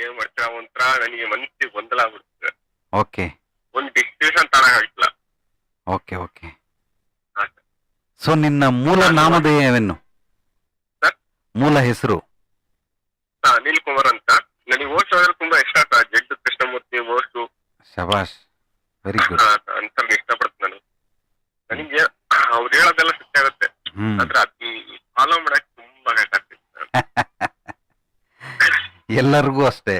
ಏನ್ ಮಾಡ್ತೀರಾ? ಒಂಥರ ನನಗೆ ಮನಸ್ಸಿಗೆ ಗೊಂದಲ ಆಗ್ಬಿಡ್ತದೆ ಓಕೆ ಒಂದ್ ಡಿಸಿಷನ್ ತಗೊಳಕ್ಕಾಗಿಲ್ಲ ಓಕೆ ಓಕೆ ಹಾ. ಸರ್ ಸೊ ನಿನ್ನ ಮೂಲ ನಾಮಧೇಯವೇನು? ಸರ್? ಮೂಲ ಹೆಸರು? ಹಾ, ಅನಿಲ್ ಕುಮಾರ್ ಅಂತ. ನನಗೆ ಓಸ್ಟ್ ಅಂದ್ರೆ ತುಂಬಾ ಇಷ್ಟ ಸರ್ ಜಡ್ಡು ಕೃಷ್ಣಮೂರ್ತಿ ಓಸ್ಟ್ ಶಬಾಷ್ ವೆರಿ ಗುಡ್ ಅಂತ ಇಷ್ಟಪಡ್ತೀನಿ ನಾನು. ನನಗೆ ಅವ್ರು ಹೇಳೋದೆಲ್ಲ ಸತ್ಯ ಆಗುತ್ತೆ. ಅಂದ್ರೆ ಆದ್ರೆ ಅದ್ ಫಾಲೋ ಮಾಡಕ್ ಎಲ್ಲರಿಗೂ ಅಷ್ಟೇ.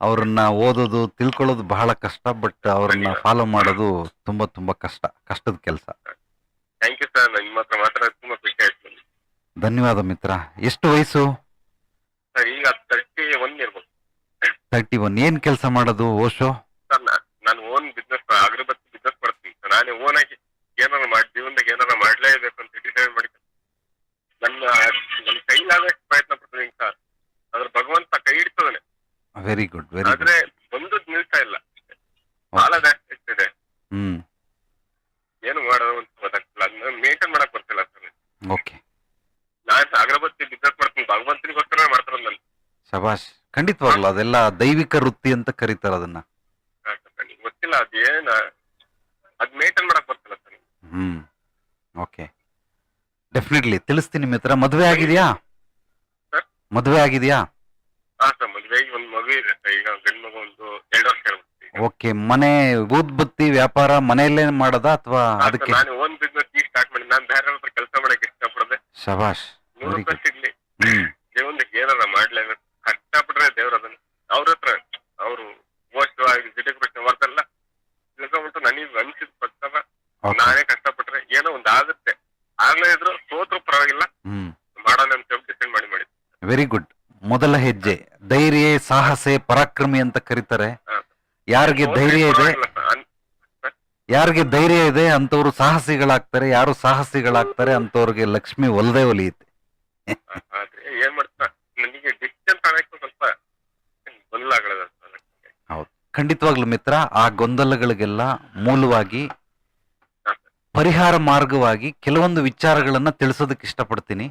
ಅವ್ರನ್ನ ಓದೋದು ತಿಳ್ಕೊಳ್ಳೋದು ಬಹಳ ಕಷ್ಟ ಬಟ್ ಅವ್ರನ್ನ ಫಾಲೋ ಮಾಡೋದು ತುಂಬಾ ತುಂಬಾ ಕಷ್ಟ ಕಷ್ಟದ ಕೆಲಸ. ಥ್ಯಾಂಕ್ ಯು ಸರ್ ನಿಮ್ಮ ಹತ್ರ ಮಾತಾಡೋದು ತುಂಬಾ ಖುಷಿ ಆಯ್ತು ಧನ್ಯವಾದ ಮಿತ್ರ. ಎಷ್ಟು ವಯಸ್ಸು? ಸರ್ ಈಗ ತರ್ಟಿ ಒನ್ ಇರ್ಬೋದು ತರ್ಟಿ ಒನ್ ಏನ್ ಕೆಲಸ ಮಾಡೋದು ಓಶೋ ಸರ್ ನಾ- ನಾನು ಓನ್ ಬಿಸ್ನೆಸ್ ಅಗರಬತ್ತಿ ಬಿಸ್ನೆಸ್ ಮಾಡ್ತೀನಿ ಸರ್ ನಾನೇ ಓನ್ ಆಗಿ ಏನಾರ ಮಾಡಿ ಜೀವನದಾಗ ಏನಾರ ಮಾಡ್ಲೇಬೇಕು ಅಂತ ಡಿಸೈಡ್ ಮಾಡಿ ನನ್ನ ನನ್ನ ಕೈಲಾಗಕ್ಕೆ ಪ್ರಯತ್ನ ಪಡ್ತೀನಿ ಸರ್ ಅದ್ರ ಭಗವಂತ ಕೈ ಹಿಡ್ತದಾನೆ ವೆರಿ ಗುಡ್ ವೆರಿ ಗುಡ್ ಆದ್ರೆ ಬಂದದ್ ನಿಲ್ತಾ ಇಲ್ಲ. ಬಹಳ ಜಾಸ್ತಿ ಆಗ್ತಿದೆ. ಹ್ಮ್. ಏನು ಮಾಡೋದು ಅಂತ ಗೊತ್ತಾಗ್ತಿಲ್ಲ. ಅದನ್ನ ಮೇಂಟೈನ್ ಮಾಡಕ್ ಬರ್ತಿಲ್ಲ ಸರ್ ಓಕೆ ನಾನು ಅಗರಬತ್ತಿ ಬಿಸ್ನೆಸ್ ಮಾಡ್ತೀನಿ. ಭಗವಂತನಿಗೋಸ್ಕರ ಮಾಡ್ತಾರಲ್ಲ ನಾನು. ಶಬಾಷ್ ಖಂಡಿತವಾಗ್ಲೂ ಅದೆಲ್ಲ ದೈವಿಕ ವೃತ್ತಿ ಅಂತ ಕರೀತಾರ ಅದನ್ನ. ಗೊತ್ತಿಲ್ಲ ಅದೇನ ಅದ್ ಮೇಂಟೈನ್ ಮಾಡಕ್ ಬರ್ತಿಲ್ಲ ಸರ್ ಹ್ಮ್. ಓಕೆ ಡೆಫಿನೆಟ್ಲಿ ತಿಳಿಸ್ತೀನಿ ಮಿತ್ರ. ಮದುವೆ ಆಗಿದೆಯಾ? ಸರ್? ಮದುವೆ ಆಗಿದ್ಯಾ ಹಾ ಸರ್ ಮದ್ವೆಗೆ ಒಂದ್ ಮಗು ಇದೆ ಸರ್ ಈಗ ಗಂಡ್ ಮಗು ಒಂದು ಎರಡು ವರ್ಷ ಇರುತ್ತೆ ಈಗ. ಓಕೆ ಮನೆ ಊದ್ಬತ್ತಿ ವ್ಯಾಪಾರ ಮನೆಯಲ್ಲೇ ಮಾಡೋದಾ ಅಥವಾ ಅದಕ್ಕೆ? ನಾನು ಓನ್ ಬಿಸ್ನೆಸ್ ಈಗ ಸ್ಟಾರ್ಟ್ ಮಾಡಿ ನಾನು ಬೇರೆ ಹತ್ರ ಕೆಲಸ ಮಾಡಕ್ಕೆ ಇಷ್ಟಪಡದೆ. ಶಬಾಷ್ ನೂರು ವೆರಿ ರೂಪಾಯಿ ಗುಡ್ ಸಿಗ್ಲಿ. ಹ್ಮ್. ಜೀವನಕ್ಕೆ ಏನಾರ ಮಾಡ್ಲೇಬೇಕು ಕಷ್ಟಪಟ್ರೆ ದೇವ್ರ ಅದನ್ನ. ಅವ್ರ ಹತ್ರ ಅವರು ಮೋಸ್ಟ್ ಪ್ರಶ್ನೆ ಮಾಡ್ತಾರಲ್ಲ ತಿಳ್ಕೊಂಬಿಟ್ಟು ನನಗೆ ಅನ್ಸಿದ್ ಪ್ರಕಾರ ಓಕೆ ನಾನೇ ಕಷ್ಟಪಟ್ರೆ ಏನೋ ಒಂದ್ ಆಗುತ್ತೆ. ಆಗ್ಲೇ ಇದ್ರು ಸೋತ್ರು ಪರವಾಗಿಲ್ಲ. ಹ್ಮ್. ಮಾಡೋಣ ಅಂತ ಡಿಸೈಡ್ ಮಾಡಿ ಮಾಡಿ ವೆರಿ ಗುಡ್ ಮೊದಲ ಹೆಜ್ಜೆ. ಧೈರ್ಯ ಸಾಹಸೆ ಪರಾಕ್ರಮಿ ಅಂತ ಕರೀತಾರೆ. ಯಾರಿಗೆ ಧೈರ್ಯ ಇದೆ? ಯಾರಿಗೆ ಧೈರ್ಯ ಇದೆ ಅಂತವ್ರು ಸಾಹಸಿಗಳಾಗ್ತಾರೆ ಯಾರು ಸಾಹಸಿಗಳಾಗ್ತಾರೆ ಅಂತವ್ರಿಗೆ ಲಕ್ಷ್ಮಿ ಒಲ್ದೇ ಒಲಿಯುತ್ತೆ. ಆದ್ರೆ ಏನ್ ಮಾಡ್ತಾ ನನಗೆ ಡಿಸ್ಟೆನ್ಸ್ ಆಗಕ್ಕೆ ಸ್ವಲ್ಪ ಗೊಂದಲ ಹೌದು. ಖಂಡಿತವಾಗ್ಲು ಮಿತ್ರ ಆ ಗೊಂದಲಗಳಿಗೆಲ್ಲ ಮೂಲವಾಗಿ ಪರಿಹಾರ ಮಾರ್ಗವಾಗಿ ಕೆಲವೊಂದು ವಿಚಾರಗಳನ್ನ ತಿಳಿಸೋದಕ್ಕೆ ಇಷ್ಟಪಡ್ತೀನಿ.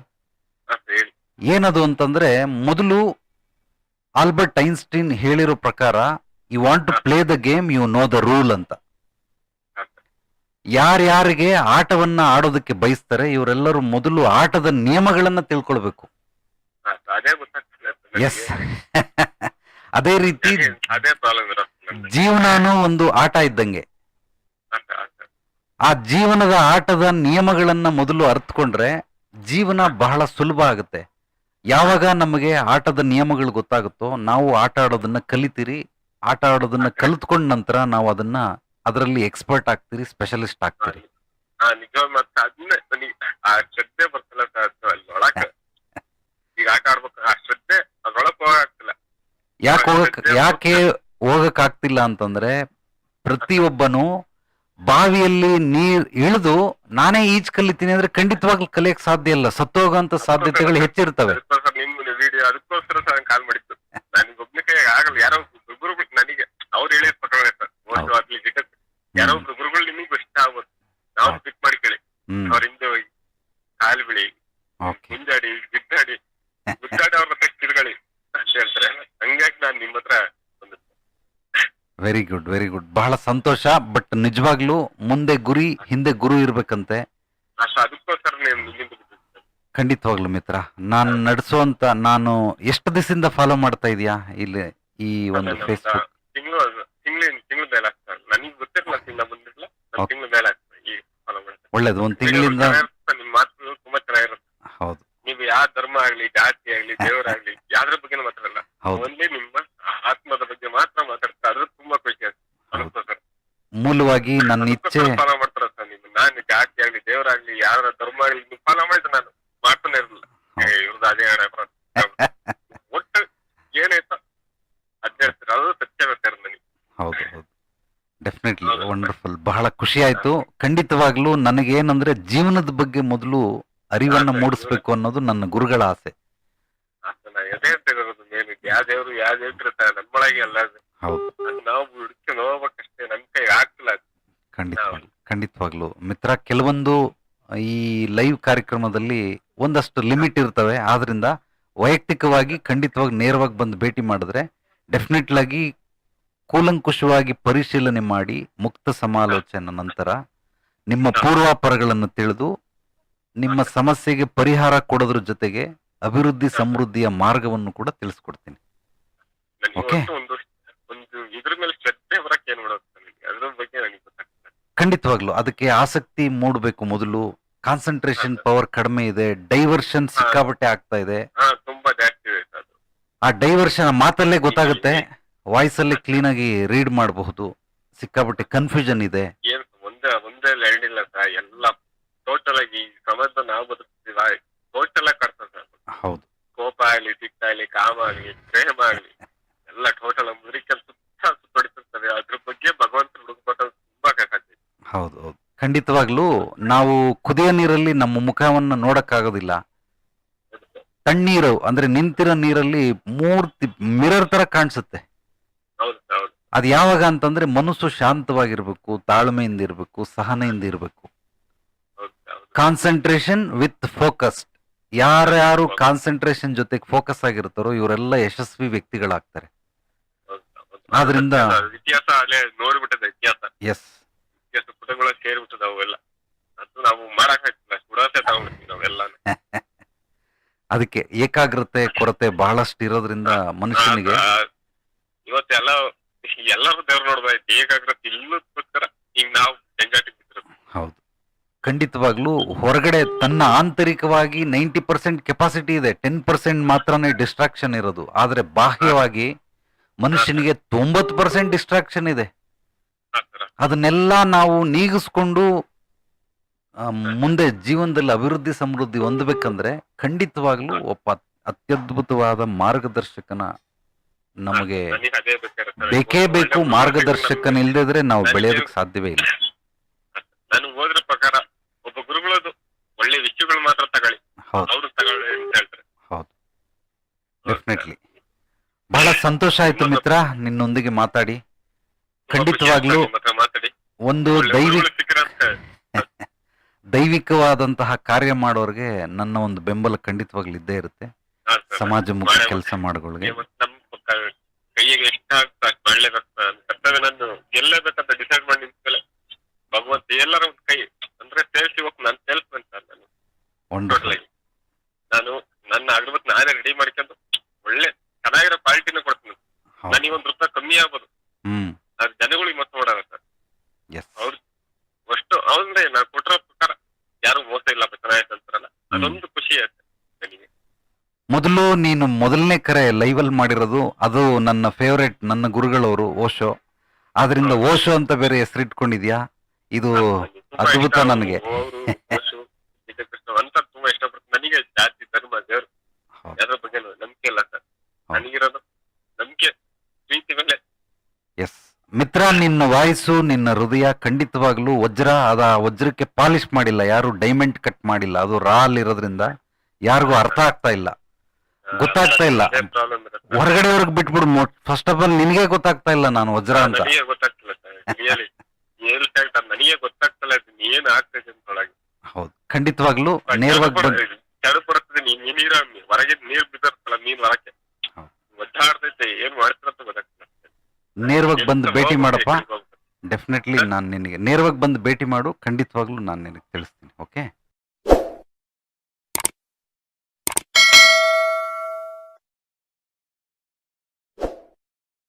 ಏನದು ಅಂತಂದ್ರೆ ಮೊದಲು ಆಲ್ಬರ್ಟ್ ಐನ್ಸ್ಟೀನ್ ಹೇಳಿರೋ ಪ್ರಕಾರ you want to play the game you know the rule ಅಂತ. ಯಾರ್ಯಾರಿಗೆ ಆಟವನ್ನ ಆಡೋದಕ್ಕೆ ಬಯಸ್ತಾರೆ ಇವರೆಲ್ಲರೂ ಮೊದಲು ಆಟದ ನಿಯಮಗಳನ್ನ ತಿಳ್ಕೊಳ್ಬೇಕು. ಎಸ್ ಅದೇ ರೀತಿ. ಜೀವನಾನು ಒಂದು ಆಟ ಇದ್ದಂಗೆ. ಆ ಜೀವನದ ಆಟದ ನಿಯಮಗಳನ್ನ ಮೊದಲು ಅರ್ಥಕೊಂಡ್ರೆ ಜೀವನ ಬಹಳ ಸುಲಭ ಆಗುತ್ತೆ ಯಾವಾಗ ನಮಗೆ ಆಟದ ನಿಯಮಗಳು ಗೊತ್ತಾಗುತ್ತೋ ನಾವು ಆಟ ಆಡೋದನ್ನ ಕಲಿತೀರಿ ಆಟ ಆಡೋದನ್ನ ಕಲಿತ್ಕೊಂಡ ನಂತರ ನಾವು ಅದನ್ನ ಅದರಲ್ಲಿ ಎಕ್ಸ್ಪರ್ಟ್ ಆಗ್ತೀರಿ ಸ್ಪೆಷಲಿಸ್ಟ್ ಆಗ್ತೀರಿ. ಹಾ ನಿಜವಾಗ್ ಮತ್ತೆ ಅದನ್ನೇ ನನಗೆ ಆ ಶ್ರದ್ಧೆ ಬರ್ತಿಲ್ಲ ಸರ್ ಅದು ಅಲ್ಲಿ ಒಳಕ ಈಗ ಆಟ ಆಡ್ಬೇಕು ಆ ಶ್ರದ್ಧೆ ಅದ್ರೊಳಕ್ ಹೋಗಾಗ್ತಿಲ್ಲ ಯಾಕೆ ಹೋಗಕ್ ಯಾಕೆ ಹೋಗಕ್ ಆಗ್ತಿಲ್ಲ ಅಂತಂದ್ರೆ ಪ್ರತಿಯೊಬ್ಬನು ಬಾವಿಯಲ್ಲಿ ನೀರ್ ಇಳಿದು ನಾನೇ ಈಜ್ ಕಲಿತೀನಿ ಅಂದ್ರೆ ಖಂಡಿತವಾಗ್ಲೂ ಕಲಿಯಕ್ ಸಾಧ್ಯ ಇಲ್ಲ. ಸತ್ತೋಗಂತ ಸಾಧ್ಯತೆಗಳು ಹೆಚ್ಚಿರ್ತವೆ. ಅದಕ್ಕೋಸ್ಕರ ನಿಮ್ ವಿಡಿಯೋ ಅದಕ್ಕೋಸ್ಕರ ಸರ್ ಕಾಲ್ ಮಾಡಿತ್ತು ನನಗೆ ಆಗಲ್ಲ ಯಾರೋ ಗುರುಗಳು ನನಗೆ ಅವ್ರು ಹೇಳಿದ ಪ್ರಕಾರ ಸರ್. ಒಂದು ಆಗ್ಲಿ ಗಿಡ ಯಾರೋ ಒಬ್ರು ಗುರುಗಳು ನಿಮಗೂ ಇಷ್ಟ ಆಗೋದು. ನಾವು ಪಿಕ್ ಮಾಡಿ ಕೇಳಿ ಅವ್ರ ಹಿಂದೆ ಹೋಗಿ ಕಾಲ್ ಬಿಳಿ. ಹಿಂದಾಡಿ ಗಿಡ್ಡಾಡಿ ಗುಡ್ಡಾಡಿ ಅವ್ರ ಹತ್ರ ತಿರುಗಳಿ ಅಂತ ಹೇಳ್ತಾರೆ. ಹಂಗಾಗಿ ನಾನು ನಿಮ್ಮ ಹತ್ರ ವೆರಿ ಗುಡ್ ವೆರಿ ಗುಡ್ ಬಹಳ ಸಂತೋಷ ಬಟ್ ನಿಜವಾಗ್ಲೂ ಮುಂದೆ ಗುರಿ ಹಿಂದೆ ಗುರು ಇರ್ಬೇಕಂತೆ. ಅದಕ್ಕೋಸ್ಕರ ಖಂಡಿತವಾಗ್ಲು ಮಿತ್ರ. ನಾನು ನಡೆಸುವಂತ ನಾನು ಎಷ್ಟು ದಿವಸದಿಂದ ಫಾಲೋ ಮಾಡ್ತಾ ಇದೀಯಾ? ಇಲ್ಲಿ ಈ ಒಂದು ಫೇಸ್ಬುಕ್ ತಿಂಗಳು ತಿಂಗಳು ತಿಂಗಳು ಮೇಲೆ ಆಗ್ತಾರೆ ನನಗೆ ಗೊತ್ತಿರಲ್ಲ ತಿಂಗಳ ಬಂದಿರಲ್ಲ ನಾನು. ತಿಂಗಳು ಮೇಲೆ ಆಗ್ತದೆ ಈ ಫಾಲೋ ಮಾಡ್ತೇನೆ ಒಳ್ಳೇದು ಒಂದು ತಿಂಗಳಿಂದ ನಿಮ್ಮ ಮಾತುಗಳು ತುಂಬಾ ಚೆನ್ನಾಗಿರುತ್ತೆ. ಹೌದು. ನೀವು ಯಾವ ಧರ್ಮ ಆಗ್ಲಿ ಜಾತಿ ಆಗ್ಲಿ ದೇವರಾಗ್ಲಿ ಯಾವ್ದ್ರ ಬಗ್ಗೆ ಮಾತಾಡಲ್ಲ. ಒಂದೇ ನಿಮ್ಮ ಆತ್ಮದ ಬಗ್ಗೆ ಮಾತ್ರ ಮಾತಾಡ್ತಾ ಅದ್ರ ತುಂಬಾ ಖುಷಿ ಆಗುತ್ತೆ. ಮೂಲವಾಗಿ ನನ್ನ ಇಚ್ಛೆ ಫಾಲೋ ಮಾಡ್ತಾರ ಸರ್ ನೀವು ನಾನು ಜಾತಿ ಆಗ್ಲಿ ದೇವರಾಗ್ಲಿ ಯಾರ ಧರ್ಮ ಆಗ್ಲಿ ನೀವು ಫಾಲೋ ಮಾಡಿದ್ರೆ ನಾನು ಮಾಡ್ತಾನೆ ಇರಲಿಲ್ಲ ಹೌದು. ಇವ್ರದ್ದು ಅದೇ ಹಣೆ ಬರ ಒಟ್ಟು ಏನಾಯ್ತು ಅದ್ ಹೇಳ್ತೀರ ಅದು ಸತ್ಯವೇ ಸರ್ ನನಗೆ ಹೌದು ಹೌದು ಡೆಫಿನೆಟ್ಲಿ ವಂಡರ್ಫುಲ್ ಬಹಳ ಖುಷಿ ಆಯ್ತು ಖಂಡಿತವಾಗ್ಲೂ ನನಗೇನಂದ್ರೆ ಜೀವನದ ಬಗ್ಗೆ ಮೊದಲು ಅರಿವನ್ನ ಮೂಡಿಸ್ಬೇಕು ಅನ್ನೋದು ನನ್ನ ಗುರುಗಳ ಆಸೆ. ಅದೇ ಎದೆ ತೆಗೆದು ಮೇಲೆ ಯಾವ ದೇವ್ರು ಯಾವ ದೇವ್ರು ನಮ್ಮೊಳಗೆ ಅಲ್ಲ ಅದು. ಹೌದು. ಅದ್ ನಾವು ಹುಡುಕಿ ಹೋಗ್ಬೇಕಷ್ಟೇ. ನನ್ ಕೈ ಆಗ್ತಿಲ್ಲ ಅದು. ಖಂಡಿತವಾಗ್ಲು ಮಿತ್ರ ಕೆಲವೊಂದು ಈ ಲೈವ್ ಕಾರ್ಯಕ್ರಮದಲ್ಲಿ ಒಂದಷ್ಟು ಲಿಮಿಟ್ ಇರ್ತವೆ. ಆದ್ರಿಂದ ವೈಯಕ್ತಿಕವಾಗಿ ಖಂಡಿತವಾಗಿ ನೇರವಾಗಿ ಬಂದು ಭೇಟಿ ಮಾಡಿದ್ರೆ ಡೆಫಿನೆಟ್ಲ್ ಆಗಿ ಕೂಲಂಕುಷವಾಗಿ ಪರಿಶೀಲನೆ ಮಾಡಿ ಮುಕ್ತ ಸಮಾಲೋಚನೆ ನಂತರ ನಿಮ್ಮ ಪೂರ್ವಾಪರಗಳನ್ನು ತಿಳಿದು ನಿಮ್ಮ ಸಮಸ್ಯೆಗೆ ಪರಿಹಾರ ಕೊಡೋದ್ರ ಜೊತೆಗೆ ಅಭಿವೃದ್ಧಿ ಸಮೃದ್ಧಿಯ ಮಾರ್ಗವನ್ನು ಕೂಡ ತಿಳಿಸ್ಕೊಡ್ತೀನಿ. ಖಂಡಿತವಾಗ್ಲು. ಅದಕ್ಕೆ ಆಸಕ್ತಿ ಮೂಡಬೇಕು ಮೊದಲು. ಕಾನ್ಸಂಟ್ರೇಷನ್ ಪವರ್ ಕಡಿಮೆ ಇದೆ. ಡೈವರ್ಷನ್ ಸಿಕ್ಕಾಪಟ್ಟೆ ಆಗ್ತಾ ಇದೆ. ಆ ಡೈವರ್ಷನ್ ಮಾತಲ್ಲೇ ಗೊತ್ತಾಗುತ್ತೆ. ವಾಯ್ಸ್ ಅಲ್ಲಿ ಕ್ಲೀನ್ ಆಗಿ ರೀಡ್ ಮಾಡಬಹುದು. ಸಿಕ್ಕಾಪಟ್ಟೆ ಕನ್ಫ್ಯೂಷನ್ ಇದೆ. ಏನ್ ಒಂದೇ ಒಂದೇ ಎರಡಿಲ್ಲ ಸರ್. ಎಲ್ಲ ಟೋಟಲ್ ಆಗಿ ಈ ಸಮಾಜ ನಾವು ಬದುಕ್ತೀವ ಟೋಟಲ್ ಆಗಿ ಸರ್. ಹೌದು. ಕೋಪ ಆಗ್ಲಿ ಸಿಟ್ಟ ಆಗ್ಲಿ ಕಾಮ ಆಗ್ಲಿ ಪ್ರೇಮ ಆಗ್ಲಿ ಎಲ್ಲ ಟೋಟಲ್ ಮುರಿಕಲ್ ಸುತ್ತ ಸುತ್ತೊಡಿತಿರ್ತದೆ ಅದ್ರ ಬಗ್ಗೆ ಭಗವಂತ ಹುಡುಕ್ಬೇಕು ತುಂಬಾ ಕಷ್ಟ. ಹೌದು ಹೌದು. ಖಂಡಿತವಾಗ್ಲೂ ನಾವು ಕುದಿಯ ನೀರಲ್ಲಿ ನಮ್ಮ ಮುಖವನ್ನ ನೋಡಕ್ಕಾಗೋದಿಲ್ಲ. ತಣ್ಣೀರು ಅಂದ್ರೆ ನಿಂತಿರೋ ನೀರಲ್ಲಿ ಮೂರ್ತಿ ಮಿರರ್ ತರ ಕಾಣಿಸುತ್ತೆ. ಅದು ಯಾವಾಗ ಅಂತಂದ್ರೆ ಮನಸ್ಸು ಶಾಂತವಾಗಿರ್ಬೇಕು ತಾಳ್ಮೆಯಿಂದ ಇರಬೇಕು ಸಹನೆಯಿಂದ ಇರಬೇಕು. ಕಾನ್ಸಂಟ್ರೇಷನ್ ವಿತ್ ಫೋಕಸ್ಡ್ ಯಾರ್ಯಾರು ಕಾನ್ಸಂಟ್ರೇಷನ್ ಜೊತೆಗೆ ಫೋಕಸ್ ಆಗಿರ್ತಾರೋ ಇವರೆಲ್ಲ ಯಶಸ್ವಿ ವ್ಯಕ್ತಿಗಳಾಗ್ತಾರೆ. ಆದ್ರಿಂದ- ಇತಿಹಾಸ ಅಲ್ಲೇ ನೋಡ್ಬಿಟ್ಟದ ಇತಿಹಾಸ. ಎಸ್ ಇತಿಹಾಸ ಪುಟಗಳ ಸೇರ್ಬಿಟ್ಟದ ಅವೆಲ್ಲ. ಅದು ನಾವು ಸುಡಾಸೆ ತಗೊಂಡ್ಬಿಡ್ತೀವಿ ನಾವೆಲ್ಲ ಅದಕ್ಕೆ ಏಕಾಗ್ರತೆ ಕೊರತೆ ಬಹಳಷ್ಟು ಇರೋದ್ರಿಂದ ಮನುಷ್ಯನಿಗೆ ಇವತ್ತೆಲ್ಲ ಎಲ್ಲರೂ ದೇವ್ರು ನೋಡ್ಬೇಕು ಏಕಾಗ್ರತೆ ಇಲ್ಲದಕ್ಕೋಸ್ಕರ ಈಗ ನಾವು ಜಂಜಾಟಿ ಹೌದು. ಖಂಡಿತವಾಗ್ಲೂ ಹೊರಗಡೆ ತನ್ನ ಆಂತರಿಕವಾಗಿ ನೈಂಟಿ ಪರ್ಸೆಂಟ್ ಕೆಪಾಸಿಟಿ ಇದೆ. ಟೆನ್ ಪರ್ಸೆಂಟ್ ಮಾತ್ರನೇ ಡಿಸ್ಟ್ರಾಕ್ಷನ್ ಇರೋದು. ಆದ್ರೆ ಬಾಹ್ಯವಾಗಿ ಮನುಷ್ಯನಿಗೆ ತೊಂಬತ್ತು ಪರ್ಸೆಂಟ್ ಡಿಸ್ಟ್ರಾಕ್ಷನ್ ಇದೆ. ಅದನ್ನೆಲ್ಲ ನಾವು ನೀಗಿಸ್ಕೊಂಡು ಮುಂದೆ ಜೀವನದಲ್ಲಿ ಅಭಿವೃದ್ಧಿ ಸಮೃದ್ಧಿ ಹೊಂದಬೇಕಂದ್ರೆ ಖಂಡಿತವಾಗ್ಲೂ ಒಬ್ಬ ಅತ್ಯದ್ಭುತವಾದ ಮಾರ್ಗದರ್ಶಕನ ನಮಗೆ. ಬೇಕೇ ಬೇಕು ಮಾರ್ಗದರ್ಶಕನ ಇಲ್ದಿದ್ರೆ ನಾವು ಬೆಳೆಯೋದಕ್ಕೆ ಸಾಧ್ಯವೇ ಇಲ್ಲ. ನಾನು ಪ್ರಕಾರ ಒಬ್ಬ ಗುರುಗಳದು ಒಳ್ಳೆ ವಿಷಯಗಳು ಮಾತ್ರ ತಗೊಳ್ಳಿ. ಅವ್ರು ತಗೊಳ್ಳಿ ಅಂತ ಹೇಳ್ತಾರೆ. ಹೌದು. ಡೆಫಿನೆಟ್ಲಿ ಬಹಳ ಸಂತೋಷ ಆಯ್ತು ಮಿತ್ರ ನಿನ್ನೊಂದಿಗೆ ಮಾತಾಡಿ. ಖಂಡಿತವಾಗ್ಲೂ ಒಂದು ದೈವಿಕ ದೈವಿಕವಾದಂತಹ ಕಾರ್ಯ ಮಾಡೋರ್ಗೆ ನನ್ನ ಒಂದು ಬೆಂಬಲ ಖಂಡಿತವಾಗ್ಲೂ ಇದ್ದೇ ಇರುತ್ತೆ. ಸಮಾಜ ಮಾಡೇ ಕೆಲಸ ಮಾಡೋಗಳಿಗೆ ಇವತ್ತು ನಮ್ಮ ಕ- ಕೈಗೆ ಎಷ್ಟು ಆಗ್ತಾ ಮಾಡ್ಲೇಬೇಕು ನನ್ನ ಕರ್ತವ್ಯ ನಾನು ಗೆಲ್ಲೇಬೇಕಂತ ಡಿಸೈಡ್ ಮಾಡಿ ನಿಂತ್ಮೇಲೆ ಭಗವಂತ ಎಲ್ಲರ ಒಂದು ಕೈ ಅಂದ್ರೆ ಸೇಲ್ಸ್ ಹೋಗಿ ನಾನು ಸೇಲ್ಸ್ಮನ್ ಸರ್ ನಾನು. ಟೋಟಲ್ ನಾನು ನನ್ನ ಅಗರಬತ್ ನಾನೇ ರೆಡಿ ಮಾಡ್ಕೊಂಡು ಒಳ್ಳೆ ಚೆನ್ನಾಗಿರೋ ಕ್ವಾಲಿಟಿನ ಕೊಡ್ತೀನಿ. ನನಗೆ ಒಂದ್ ರೂಪಾಯಿ ಕಮ್ಮಿ ಆಗ್ಬೋದು. ಹ್ಮ್. ಅದು ಜನಗಳಿಗೆ ಮೋಸ ಮಾಡೋಣ ಸರ್. ಎಸ್ ಅವ್ರು ಅಷ್ಟು ಅವ್ರೆ ನಾನು ಕೊಟ್ಟಿರೋ ಪ್ರಕಾರ ಯಾರು ಮೋಸ ಇಲ್ಲ ಚೆನ್ನಾಗಿತ್ತು ಅಂತಾರಲ್ಲ. ಅದೊಂದು ಖುಷಿ ಆಯ್ತು ನನಗೆ. ಮೊದಲು ನೀನು ಮೊದಲನೇ ಕರೆ ಲೈವಲ್ ಮಾಡಿರೋದು ಅದು ನನ್ನ ಫೇವರೇಟ್ ನನ್ನ ಗುರುಗಳವರು ಓಶೋ ಆದ್ರಿಂದ ಓಶೋ ಅಂತ ಬೇರೆ ಹೆಸರಿಟ್ಕೊಂಡಿದ್ಯಾ ಇದು ಅದ್ಭುತ ನನಗೆ. ಅವರು ಯಶು, ಅಂತ ತುಂಬಾ ಇಷ್ಟಪಡ್ತೀನಿ. ನನಗೆ ಜಾತಿ ಧರ್ಮ ದೇವ್ರು. ಹೌದು. ಯಾವ್ದ್ರ ಬಗ್ಗೆ ನಂಬಿಕೆ ಇಲ್ಲ ಸರ್. ಹೌದು. ನನಗಿರೋದು ನಂಬಿಕೆ ಪ್ರೀತಿ ಮೇಲೆ. ಎಸ್ ಮಿತ್ರ ನಿನ್ನ ವಾಯ್ಸು ನಿನ್ನ ಹೃದಯ ಖಂಡಿತವಾಗ್ಲೂ ವಜ್ರ ಅದ ವಜ್ರಕ್ಕೆ ಪಾಲಿಶ್ ಮಾಡಿಲ್ಲ. ಯಾರು ಡೈಮಂಡ್ ಕಟ್ ಮಾಡಿಲ್ಲ. ಅದು ರಾ ಅಲ್ಲಿರೋದ್ರಿಂದ ಯಾರಿಗೂ ಅರ್ಥ ಆಗ್ತಾ ಇಲ್ಲ. ಗೊತ್ತಾಗ್ತಾ ಇಲ್ಲ. ಹೊರಗಡೆ ಇರುತ್ತೆ ಬಿಟ್ಬಿಡು ಫಸ್ಟ್ ಆಫ್ ಆಲ್ ನಿನಗೆ ಗೊತ್ತಾಗ್ತಾ ಇಲ್ಲ ನಾನು ವಜ್ರ ಅಂತ. ನನಗೆ ಗೊತ್ತಾಗ್ತಿಲ್ಲ ಸರ್. ಹೇಳ್ತಾರೆ ನನಗೆ ಗೊತ್ತಾಗ್ತಿಲ್ಲ. ಇದು ಏನ್ ಆಗ್ತದೆ ಅಂತ ಒಳಗೆ. ಹೌದು. ಖಂಡಿತವಾಗ್ಲೂ ನೇರವಾಗಿ ಬಂದು ಚಡು ಬರ್ತದೆ. ನೀನ್ ನೀರ ಹೊರಗೆ ನೀರ್ ಬಿದ್ದಿರ್ತಲ್ಲ ನೀನ್ ಹೊರಕ್ಕೆ. ಒದ್ದಾಡ್ತೈತೆ ಏನ್ ಅಂತ ಗೊತ್ತಾಗ್ತಿಲ್ಲ. ನೇರವಾಗಿ ಬಂದು ಭೇಟಿ ಮಾಡಪ್ಪ. ಡೆಫಿನೆಟ್ಲಿ ನಾನು ನಿನಗೆ ನೇರವಾಗಿ ಬಂದು ಭೇಟಿ ಮಾಡು. ಖಂಡಿತವಾಗ್ಲೂ ನಾನು ನಿನಗೆ ತಿಳಿಸ್ತೀನಿ.